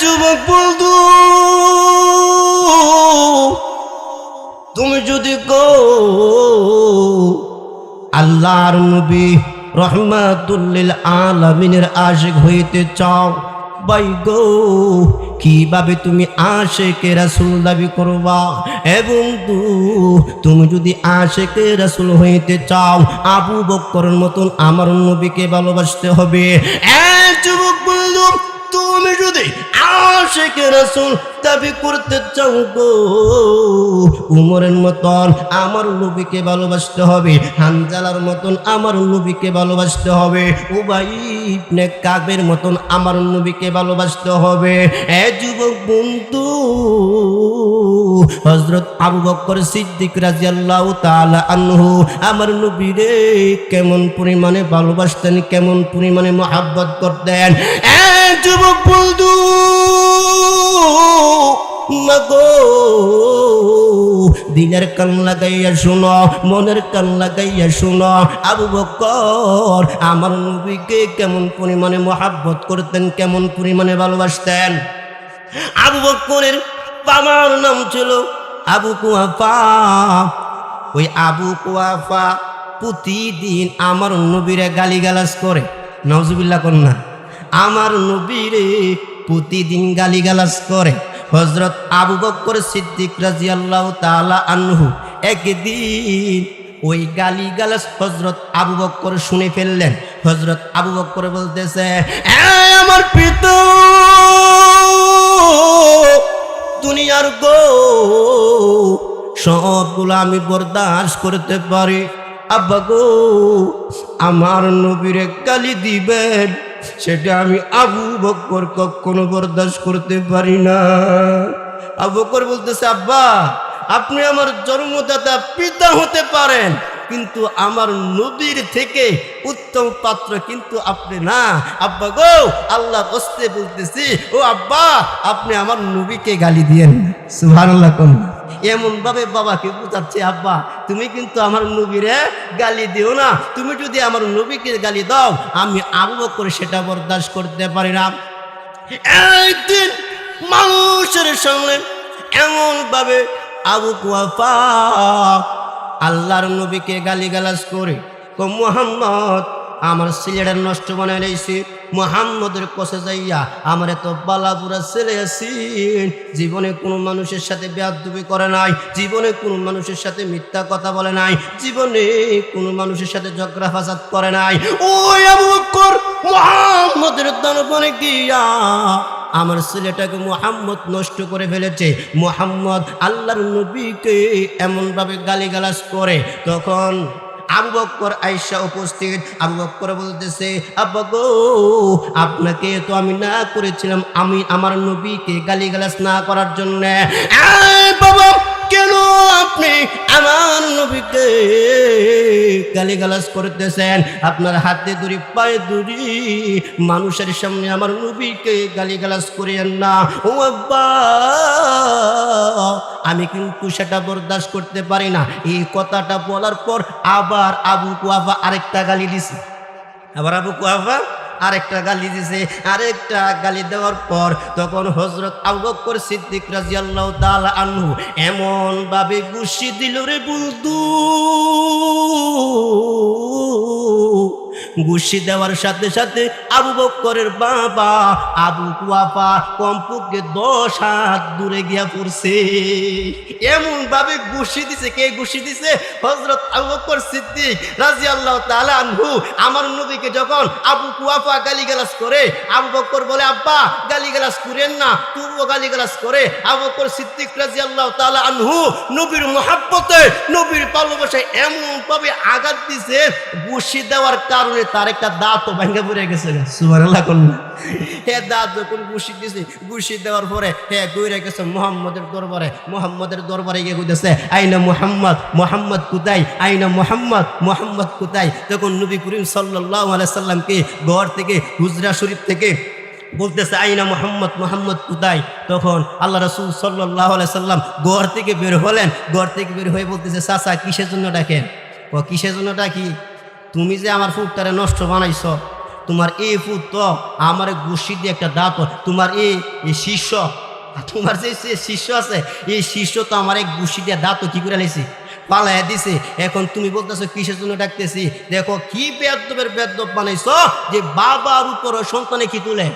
যুবক বন্ধু, তুমি যদি গো আল্লাহর নবী রহমাতুল্লিল আলামিনের আশিক হইতে চাও বাই গো, কীভাবে তুমি আশেকে রাসুল দাবি করবা? এবং তুমি যদি আশেকে রাসুল হইতে চাও, আবু বক্করের মতন আমার নবীকে ভালোবাসতে হবে। যুবক বন্ধু তুমি যদি রাসুল দাবি করতে চাও গো, উমরের মতন আমার নবীকে ভালোবাসতে হবে, হানজালার মতন আমার ভালোবাসতে হবে, উবাই ইবনে কাবের মতন আমার নবীকে ভালোবাসতে হবে। এ যুবক বন্ধু হজরত আবু সিদ্দিক রাজিয়াল্লাহু আনহু আমার নবীরে কেমন পরিমাণে ভালোবাসতেন, কেমন পরিমাণে মহাব্বত করতেন। এ যুবক বন্ধু দিনের কান লাগাইয়া শুনো, মনের কান লাগাইয়া শুনো। আবু বকর আমার নবীকে কেমন পরিমাণে মহাব্বত করতেন, কেমন পরিমাণে ভালোবাসতেন? আবু বকরের বাবার নাম ছিল আবু কুয়াফা। ওই আবু কুয়াফা প্রতিদিন আমার নবীরে গালিগালাজ করে। নজবিল্লা কন্যা। আমার নবীরে প্রতিদিন গালিগালাজ করে। হজরত আবু বক্কর সিদ্দিক রাজিয়াল্লাহ তালা আনহু একদিন ওই গালি গালাস হজরত আবু বক্কর শুনে ফেললেন। হজরত আবু বক্কর বলতেছে "এই আমার পিতা, দুনিয়ার গো, সবগুলো আমি বরদাস্ত করতে পারি। আব্বা গো, আমার নবীরে গালি দিবেন সেটা আমি আবু বক্কর কখনো বরদাস্ত করতে পারি না। আবু বক্কর বলতেছে, আব্বা, আপনি আমার জন্মদাতা, পিতা হতে পারেন, কিন্তু আমার নবীর থেকে উত্তম পাত্র কিন্তু আপনি না। আব্বা গো আল্লাহ বসতে বলতেছি, ও আব্বা, আপনি আমার নবীকে গালি দিয়েন সুবহানাল্লাহ, কোন এমন ভাবে বাবাকে বুঝাচ্ছে, আব্বা, তুমি কিন্তু আমার নবীরে গালি দিও না। তুমি যদি আমার নবীকে গালি দাও, আমি আবু বকর সেটা বরদাস্ত করতে পারি না। একদিন মানুষের সামনে এমন ভাবে আবু কুয়াফা আল্লাহর নবীকে গালিগালাজ করে মোহাম্মদ আমার ছেলেটা নষ্ট বানাই লাইছে। মোহাম্মদের কষে যাইয়া আমার এত বালাপুরা ছেলে আছেন জীবনে কোনো মানুষের সাথে বেয়াদবি করে নাই, জীবনে কোনো মানুষের সাথে মিথ্যা কথা বলে নাই, জীবনে কোনো মানুষের সাথে ঝগড়া ফাসাদ করে নাই। ওই আবু বকর মোহাম্মদের দরবারে গিয়া আমার ছেলেটাকে মোহাম্মদ নষ্ট করে ফেলেছে। মোহাম্মদ আল্লাহর নবীকে এমনভাবে গালিগালাজ করে, তখন আবু বক্কর আয়সা উপস্থিত। আবু বক্কর বলতেছে, আব্বা আপনাকে তো আমি না করেছিলাম, আমি আমার নবীকে গালিগালাজ না করার জন্য। বাবা গালিগালাজ করতেছেন, আপনার হাতে দড়ি পায়ে দড়ি মানুষের সামনে আমার নবীকে গালিগালাজ করিয়েন না। ও আব্বা, আমি কিন্তু সেটা বরদাস্ত করতে পারি না। এই কথাটা বলার পর আবার আবু কুয়াফা আরেকটা গালি দিছে। আবার আবু কুয়াফা আরেকটা গালি দিছে, আরেকটা গালি দেওয়ার পর তখন হজরত আবকর বকর সিদ্দিক রাজিয়াল্লাহ আনহু এমন ভাবে গুছি দিল, রে বন্ধু গুছি দেওয়ার সাথে সাথে আবু বক্করের বাবা, আবু কুয়াফা কমপক্ষে দশ হাত দূরে গিয়া পড়ছে। এমন ভাবে গুছি দিছে, কে গুছি দিছে? হজরত আবু বক্কর সিদ্দিক রাজি আল্লাহ আনহু। আমার নবীকে যখন আবু কুয়াফা গালিগালাজ করে, আবু বক্কর বলে, আব্বা, গালিগালাজ করেন না তুবও গালিগালাজ করে। আবু বক্কর সিদ্দিক রাজি আল্লাহ আনহু নবীর মহাব্বতে, নবীর ভালোবাসায় এমন ভাবে আঘাত দিছে গুছি দেওয়ার কারণে তার একটা দাঁতও ভেঙে পড়ে গেছে সুবহানাল্লাহ হে দাঁত যখন গুছি দিছে গুছি দেওয়ার পরে হে দৌড়ে গেছে মোহাম্মদের দরবারে মোহাম্মদের দরবারে গিয়ে কইতেছে, আইনা মোহাম্মদ মোহাম্মদ কুতাই আইনা মোহাম্মদ মোহাম্মদ কুতাই তখন নবী করিম সাল্লাল্লাহু আলাইহি সাল্লামকে ঘর থেকে, হুজরা শরীফ থেকে বলতেছে, আইনা মোহাম্মদ মোহাম্মদ কুতাই তখন আল্লাহ রসুল সাল্লাহ সাল্লাম ঘর থেকে বের হলেন। ঘর থেকে বের হয়ে বলতেছে, চাচা, কিসের জন্য ডাকেন? ও, কিসের জন্য ডাকি? তুমি যে আমার ফুটটারে নষ্ট বানাইছ, তোমার এই ফুট তো আমার গুসি দিয়ে একটা দাঁত তোমার এই শিষ্য তোমার যে শিষ্য আছে, এই শিষ্য তো আমার এক গুসি দিয়ে দাঁত কি করে লাইছে? পালাইয়া দিছে। এখন তুমি বলতেছো, কিসের জন্য ডাকতেছি? দেখো, কি বেদবের বেদব বানাইছ যে বাবার উপর সন্তানে কি তুলে?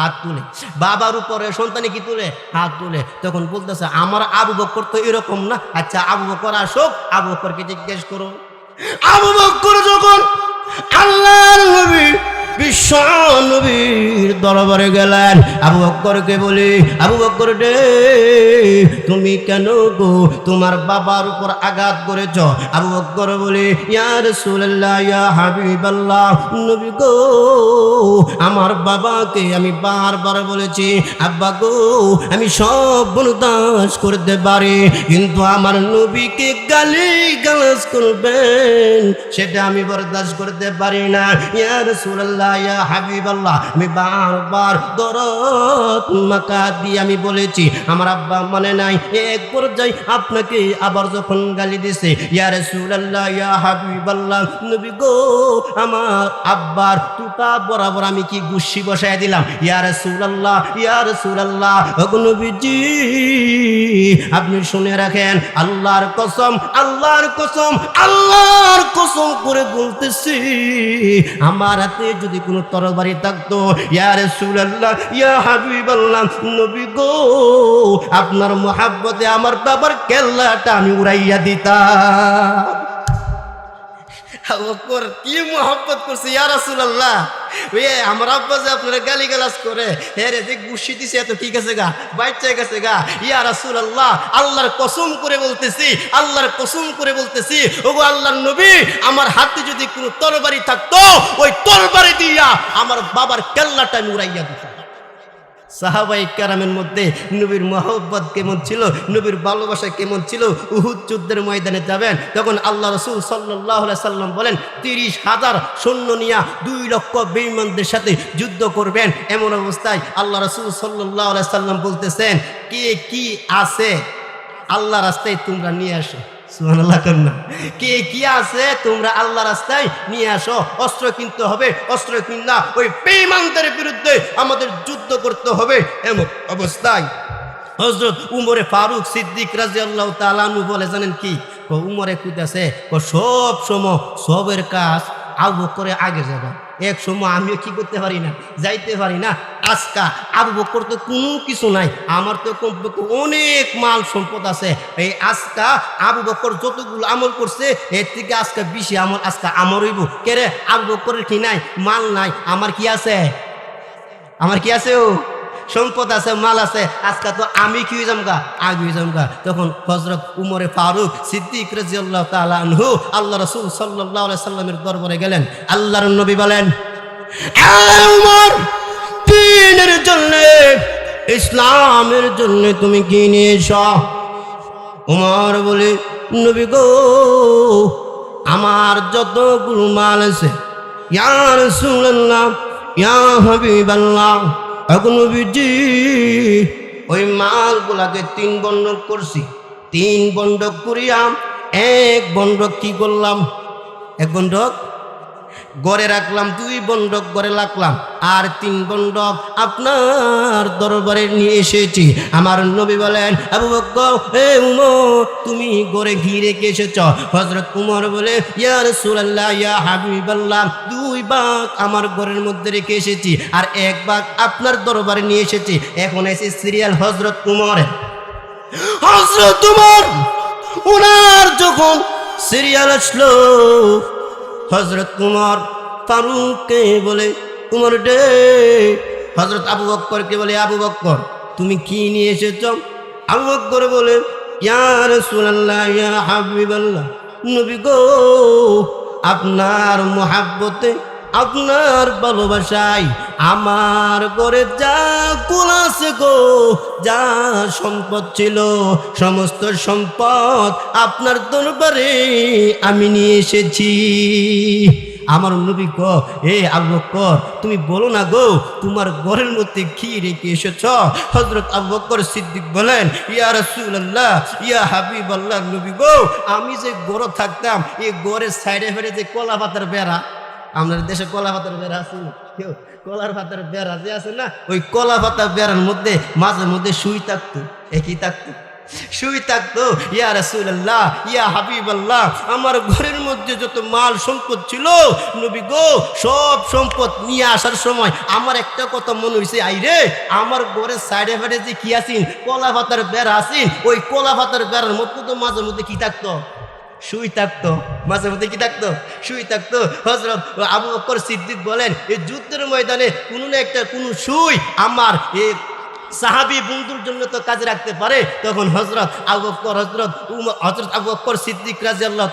হাত তুলে। বাবার উপরে সন্তানে কি তুলে? হাত তুলে। তখন বলতেছে, আমার আবু বক্কর তো এরকম না। আচ্ছা আবু বক্কর আসুক, আবু বক্করকে জিজ্ঞেস করো আবু বকর যখন আল্লাহর নবী বিশ্ব দরবারে গেলেন। আবু বক্করকে বলি, আবু বক্কর রে, তুমি কেন গো? তোমার বাবার উপর আঘাত করেছ। আবু বক্কর বলি, ইয়া রাসূলুল্লাহ, ইয়া হাবিবাল্লাহ, নবী গো, আমার বাবাকে আমি বারবার বলেছি, আব্বা গো, আমি সব বনদাস করতে পারি, কিন্তু আমার নবীকে গালি গালাজ করবেন, সেটা আমি বরদাস্ত করতে পারি না। ইয়া আমি বারবার দরদ মাকা দিয়ে আমি বলেছি, আমার আব্বা মানে নাই, এক পর্যায়ে আপনাকে আবার যখন গালি দিছে, ইয়া রাসূলুল্লাহ, ইয়া হাবিবাল্লাহ, নবী গো, আমার আব্বার তুতা বরাবর আমি কি গুচ্ছি বসায় দিলাম? ইয়া রাসূলুল্লাহ ইয়া রাসূলুল্লাহ, ওগো নবীজি আপনি শুনে রাখেন আল্লাহর কসম আল্লাহর কসম আল্লাহর কসম করে বলতেছি আমার হাতে যদি কোনো তরবারি থাকতো ইয়া রাসূলুল্লাহ ইয়া হাবিবাল্লাহ নবী গো আপনার মহাব্বতে আমার বাবার কেল্লাটা আমি উড়াইয়া দিতাম কি মোহাম্মত করছে ইয়া রাসূলুল্লাহ ওই আমার আব্বা যে আপনারা গালি করে হ্যাঁ যে গুসি দিছে, এত ঠিক আছে গা? গেছে গা? ইয়া রাসূলুল্লাহ, আল্লাহর কসম করে বলতেছি, আল্লাহর কসম করে বলতেছি, ওগো আল্লাহর নবী, আমার হাতে যদি কোনো তরবারি থাকতো, ওই তরবারি দিয়া আমার বাবার কেল্লাটা আমি উড়াইয়া দিতাম। সাহাবাই কারামের মধ্যে নবীর মহব্বত কেমন ছিল, নবীর ভালোবাসা কেমন ছিল, উহুদ যুদ্ধের ময়দানে যাবেন, তখন আল্লাহ রসুল সাল্লাহ সাল্লাম বলেন, তিরিশ হাজার সৈন্য নিয়া দুই লক্ষ বেইমানদের সাথে যুদ্ধ করবেন। এমন অবস্থায় আল্লাহ রসুল সাল্লাহ সাল্লাম বলতেছেন, কে কি আছে? আল্লাহ রাস্তায় তোমরা নিয়ে আসো। কে কি আছে? তোমরা নিয়ে আসো। অস্ত্র কিনতে হবে, অস্ত্র ওই বিরুদ্ধে আমাদের যুদ্ধ করতে হবে অবস্থায়। হজরত উমরে ফারুক সিদ্দিক রাজি আল্লাহ বলে, জানেন কি? উমরে কুদাছে ও সব সময় সবের কাজ করে আগে যাবা। এক সময় আমিও কি করতে পারি না, যাইতে পারি না। আজকা আবু বকর তো কোনো কিছু নাই, আমার তো কমপক্ষে অনেক মাল সম্পদ আছে। এই আজকা আবু বকর যতগুলো আমল করছে, এর থেকে আজকা বেশি আমল আজকা আমরইব কেরে, আবু বকরের কি নাই? মাল নাই। আমার কি আছে? আমার কি আছে ও? সম্পদ আছে, মাল আছে, আজকে তো আমি কি হয়ে যামগা? আগে হয়ে যামগা। তখন হজরত উমরে ফারুক সিদ্দিক রাজিয়াল্লাহ তাআলা আনহু আল্লাহ রাসূল সাল্লাল্লাহু আলাইহি সাল্লামের দরবারে গেলেন। আল্লাহর নবী বলেন "আয় উমর, দিনের জন্য, ইসলামের জন্য তুমি কি নিয়ে উমর বলে, নবী গো, আমার যতগুলো মাল আছে, ইয়া রাসূলুল্লাহ, ইয়া হাবিবাল্লাহ নবীজি, ওই মালগুলাকে তিন বন্ধক করছি। তিন বন্ড করিয়া এক বন্ধক কি করলাম? এক বন্ডক গড়ে রাখলাম, দুই বন্ডক গড়ে রাখলাম, আর তিন বন্ডক আপনার দরবারে নিয়ে এসেছি। আমার নবী বলেন, আবু বক্কর হে উমর, তুমি গড়ে ঘি রেখে এসেছ। হজরত উমর বলে, ইয়া রাসূলুল্লাহ, ইয়া হাবিবাল্লাহ, দুই বাঘ আমার ঘরের মধ্যে রেখে এসেছি, আর এক বাঘ আপনার দরবারে নিয়ে এসেছি। এখন এসে সিরিয়াল হজরত উমরের হজরত উমর, উনার যখন সিরিয়াল আসলো হজরত কুমার ফারুককে বলে কুমার ডে হজরত আবু বক্করকে বলে, আবু বক্কর, তুমি কি নিয়ে এসেছ? আবু বক্কর বলে ইয়ার রাসূলুল্লাহ, ইয়া হাবিবাল্লাহ, নবী গো, আপনার মহাব্বতে, আপনার ভালোবাসায় আমার ঘরে যা কুল আছে গো, যা সম্পদ ছিল, সমস্ত সম্পদ আপনার দরবারে আমি নিয়ে এসেছি। আমার নবী ক, এ আবু বক্কর তুমি বলো না গো, তোমার ঘরের মধ্যে কি রেখে এসেছ? হজরত আবু বক্কর সিদ্দিক বলেন, ইয়া রাসূলুল্লাহ, ইয়া হাবিবাল্লাহ, নবী গো, আমি যে গড় থাকতাম এই গড়ের সাইডে ফেরে যে কলা পাতার বেড়া আমাদের দেশে কলা পাতার বেড়া আছে। কেউ কলার পাতার বেড়া যে আছে না, ওই কলা পাতার বেড়ার মধ্যে মাঝে মধ্যে শুই থাকতো। একই থাকতো? শুই থাকতো। ইয়া রাসূলুল্লাহ, ইয়া হাবিব আল্লাহ আমার ঘরের মধ্যে যত মাল সম্পদ ছিল, নবী গো, সব সম্পদ নিয়ে আসার সময় আমার একটা কথা মনে হয়েছে আইরে, আমার ঘরের সাইডে ফাইডে যে কি আছিন, কলা পাতার বেড়া আছিন, ওই কলা পাতার বেড়ার মধ্যে তো মাঝে মধ্যে কি থাকতো? শুই থাকতো। মাঝে মধ্যে কি থাকতো? শুই থাকতো। হজরত আবু বকর সিদ্দিক বলেন, এই যুদ্ধের ময়দানে কোনো না একটা, কোনো সুই আমার এ সাহাবি বন্ধুর জন্য তো কাজে রাখতে পারে। তখন হজরত আবু বকর হজরত হজরত আবু বকর সিদ্দিক রাজি আল্লাহ